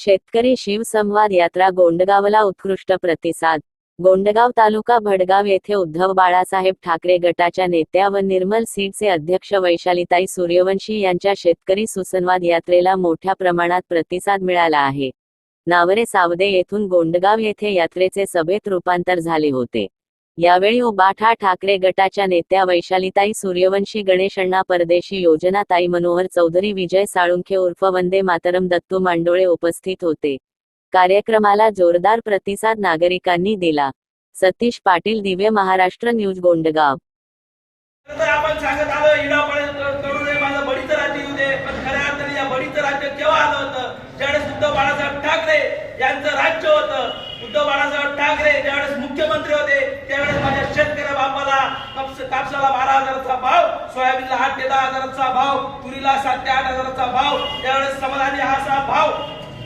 शेतकरी शिवसंवाद यात्रा गोंडगावला उत्कृष्ट प्रतिसाद. गोंडगाव तालुका भडगाव येथे उद्धव बाळासाहेब ठाकरे गटाच्या नेत्या व निर्मल सीटचे अध्यक्ष वैशालीताई सूर्यवंशी यांच्या शेतकरी सुसंवाद यात्रेला मोठ्या प्रमाणात प्रतिसाद मिळाला आहे. नावरे सावदे येथून गोंडगाव येथे यात्रेचे सभेत रूपांतर झाले होते. यावेळी उबाठा ठाकरे गटाच्या नेत्या वैशालीताई सूर्यवंशी गणेशण्णा परदेशी योजना ताई मनोहर चौधरी विजय साळुंखे उर्फ वंदे मातरम दत्तू मांडोळे उपस्थित होते. कार्यक्रमाला जोरदार प्रतिसाद नागरिकांनी दिला. सतीश पाटील दिव्य महाराष्ट्र न्यूज गोंडगाव. आपण सांगत आलो करू नये माझं बडीचं राज्य येऊ दे पण खऱ्या अर्थाने या बडीचं राज्य केव्हा आलं होतं? ज्यावेळेस उद्धव बाळासाहेब ठाकरे यांचं राज्य होतं उद्धव बाळासाहेब ठाकरे ज्यावेळेस मुख्यमंत्री होते त्यावेळेस माझ्या शेतकऱ्या बापाला कापस कापसाला बारा हजाराचा भाव सोयाबीनला आठ ते दहा हजाराचा भाव तुरीला सात ते आठ हजाराचा भाव त्यावेळेस समाधानी हा असा भाव.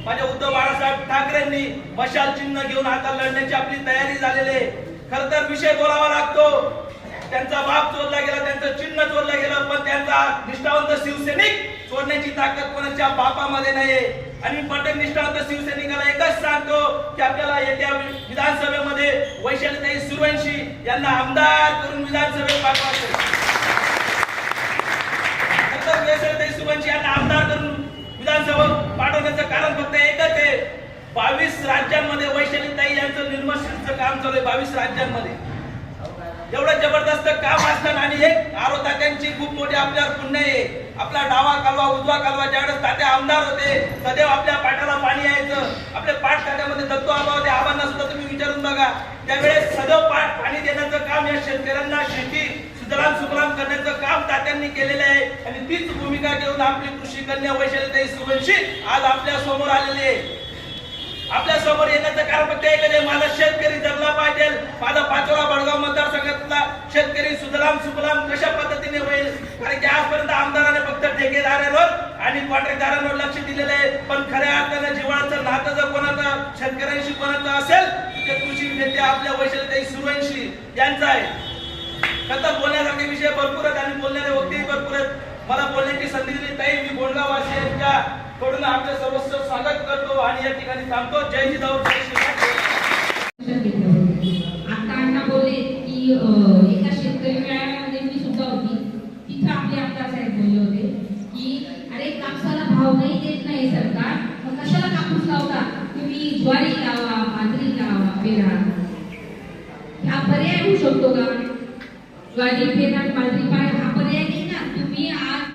माझ्या उद्धव बाळासाहेब ठाकरेंनी मशाल चिन्ह घेऊन आता लढण्याची आपली तयारी झालेली खर तर विषय बोलावा लागतो. त्यांचा बाप चोरला गेला त्यांचं चिन्ह चोरलं गेलं पण त्यांचा निष्ठावंत शिवसैनिक चोरण्याची ताकद कोणाच्या बापामध्ये नाहीये. आणि पटेल निष्ठावंत शिवसैनिकाला एकच सांगतो की आपल्याला येत्या विधानसभेमध्ये वैशाली सूर्यवंशी यांना आमदार करून विधानसभेत पाठवायचे. सूर्यवंशी यांना आमदार करून विधानसभा पाठवण्याचं कारण फक्त एकच आहे. बावीस राज्यांमध्ये वैशालीताई यांचं निर्मशीलचं काम चालू आहे बावीस राज्यांमध्ये. एवढं जबरदस्त काम असताना आणि हे आरो तात्यांची खूप मोठी आपल्यावर पुण्य आहे. आपला डावा कालवा उजवा कालवा ज्यावेळेस तात्या आमदार होते सदैव आपल्या पाठाला पाणी यायचं. आपल्या पाठ तात्यामध्ये दत्तो आबा होते आबांना सुद्धा तुम्ही विचारून बघा त्यावेळेस सदैव पाठ पाणी देण्याचं काम या शेतकऱ्यांना शेती सुजलाम सुफलाम करण्याचं काम तात्यांनी केलेलं आहे. आणि तीच भूमिका घेऊन आपली कृषी कन्या वैशालीताई सुवंशी आज आपल्यासमोर आलेली आहे. आपल्यासमोर येण्याचं कारण फक्त एकच माझा शेतकरी जगला पाहिजे. माझा पाचोळा बडगाव मतदारसंघातला शेतकरी सुजलाम सुफलाम कशा पद्धतीने होईल? कारण की आजपर्यंत आमदाराने फक्त ठेकेदारांवर आणि कॉन्ट्रॅक्टदारांवर लक्ष दिलेलं आहे. पण खऱ्या अर्थानं जीवनाचं नातं जर कोणाचं शेतकऱ्यांशी कोणाचं असेल ते नेते आपल्या वैशालीताई सुरवंशी यांचा आहे. खरं बोलण्यासारखे विषय भरपूर आहेत आणि बोलणारे व्यक्ती भरपूर आहेत. मला बोलण्याची संधी दिली. ताई मी बोलगाव वासियांच्या कडून आपले सर्वस्व स्वागत करतो आणि या ठिकाणी थांबतो. जय जिजाऊ जय श्री आता अण्णा बोलले की एका शेतकरी मेळाव्यामध्ये मी सुद्धा होती. तिथं आपले आमदार साहेब बोलले होते की अरे कापसाला भाव नाही देत नाही सरकार. मग कशाला कापूस लावता? तुम्ही ज्वारी लावा फेरा हा पर्याय होऊ शकतो का? गाडी फेरा पाय हा पर्याय नाही ना. तुम्ही आज